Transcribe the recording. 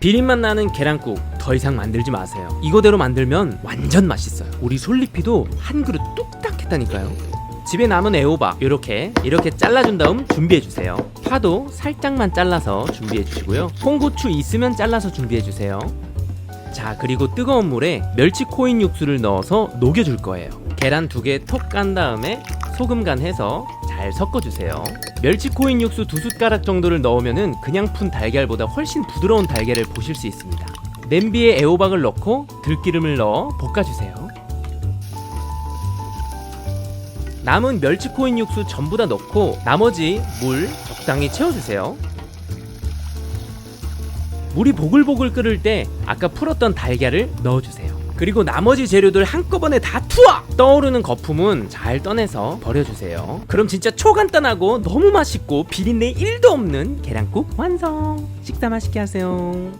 비린맛 나는 계란국 더 이상 만들지 마세요. 이거대로 만들면 완전 맛있어요. 우리 솔리피도 한 그릇 뚝딱 했다니까요. 집에 남은 애호박 이렇게 이렇게 잘라준 다음 준비해 주세요. 파도 살짝만 잘라서 준비해 주시고요. 홍고추 있으면 잘라서 준비해 주세요. 자 그리고 뜨거운 물에 멸치 코인 육수를 넣어서 녹여줄 거예요. 계란 두 개 톡 깐 다음에 소금 간 해서 잘 섞어주세요. 멸치 코인 육수 두 숟가락 정도를 넣으면은 그냥 푼 달걀보다 훨씬 부드러운 달걀을 보실 수 있습니다. 냄비에 애호박을 넣고 들기름을 넣어 볶아주세요. 남은 멸치 코인 육수 전부 다 넣고 나머지 물 적당히 채워주세요. 물이 보글보글 끓을 때 아까 풀었던 달걀을 넣어주세요. 그리고 나머지 재료들 한꺼번에 다 투하! 떠오르는 거품은 잘 떠내서 버려주세요. 그럼 진짜 초간단하고 너무 맛있고 비린내 1도 없는 계란국 완성! 식사 맛있게 하세요.